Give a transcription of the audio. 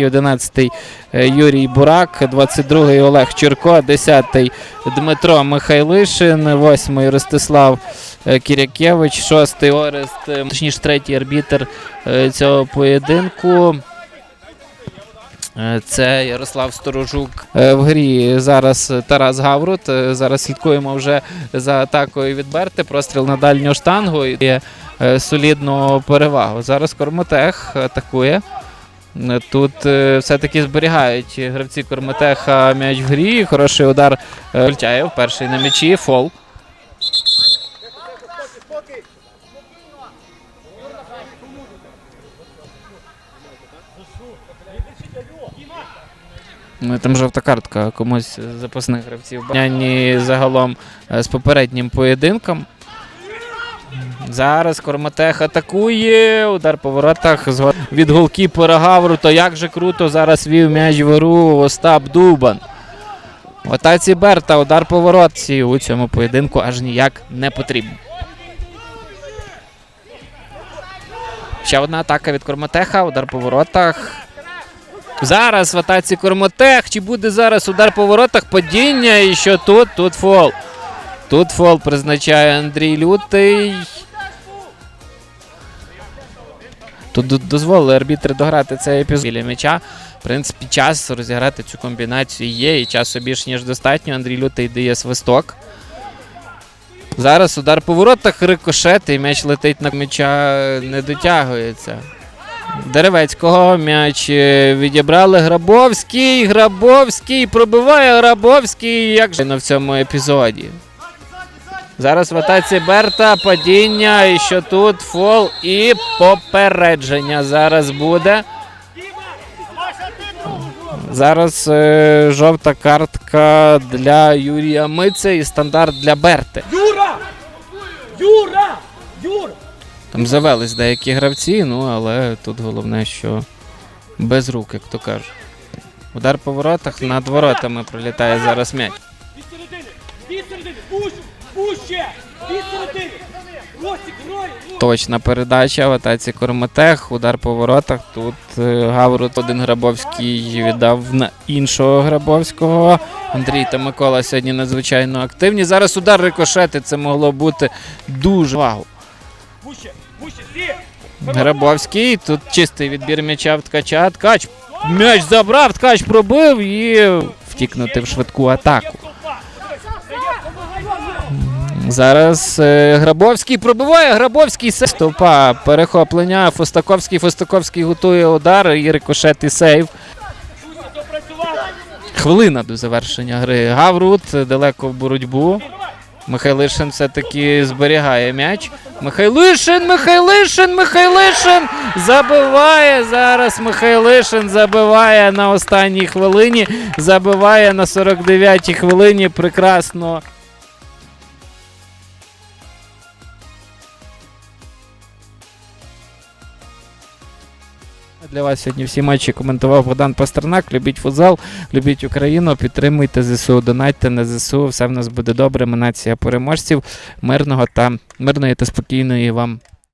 Грабовський, 11-й е, Юрій Бурак, 22-й Олег Чурко, 10-й Дмитро Михайлишин, 8-й Ростислав е, Кірякевич, 6-й Орест, е, точніше третій арбітр е, цього поєдинку. Це Ярослав Сторожук. В грі зараз Тарас Гаврут. Зараз слідкуємо вже за атакою від Берти. Простріл на дальню штангу і солідну перевагу. Зараз Кормотех атакує. Е, Тут е, все-таки зберігають гравці Кормотеха м'яч в грі. Хороший удар е, Перший на м'ячі. Фол. Ну, Там жовта картка комусь з запасних гравців. Порівнянні загалом з попереднім поєдинком. Зараз Корматех атакує. Удар по воротах від голкіпера Гаврута. Як же круто зараз вів м'яч в Остап Дубан. В Берта. Удар по воротці у цьому поєдинку аж ніяк не потрібно. Ще одна атака від Корматеха. Удар по воротах. Зараз в атаці Кормотех. Чи буде зараз удар по воротах? Падіння. І що тут? Тут фол. Тут фол призначає Андрій Лютий. Тут дозволили арбітри дограти цей епізод біля м'яча. В принципі, час розіграти цю комбінацію є, і часу більш ніж достатньо. Андрій Лютий дає свисток. Зараз удар по воротах, рикошет, і м'яч летить на м'яча, не дотягується. Деревецького м'яч е, відібрали Грабовський. Грабовський пробиває Грабовський. Як же в цьому епізоді? Зараз в атаці Берта падіння. І що тут фол і попередження зараз буде. Зараз е, жовта картка для Юрія Мице і стандарт для Берти. Юра! Юра! Юра! Там завелись деякі гравці, ну але тут головне, що без рук, як то кажуть. Удар по воротах над воротами пролітає зараз м'яч. Точна передача в атаці Корматех. Удар по воротах. Тут е, Гаврут один Грабовський віддав на іншого Грабовського. Андрій та Микола сьогодні надзвичайно активні. Зараз удар рикошети. Це могло бути дуже вагу. Грабовський. Тут чистий відбір м'яча в ткача. Ткач м'яч забрав, ткач пробив і втікнути в швидку атаку. Зараз е, Грабовський пробиває. Грабовський се- стовпа перехоплення. Фостаковський. Фостаковський готує удар і рикошет і сейв. Хвилина до завершення гри. Гаврут далеко в боротьбу. Михайлишин все-таки зберігає м'яч. Михайлишин, Михайлишин, Михайлишин забиває зараз. Михайлишин забиває на останній хвилині. Забиває на 49-й хвилині. Прекрасно. Для вас сьогодні всі матчі коментував Богдан Пастернак. Любіть футзал, любіть Україну, підтримуйте ЗСУ, донатьте на ЗСУ. Все в нас буде добре. Ми нація переможців. Мирного та мирної та спокійної вам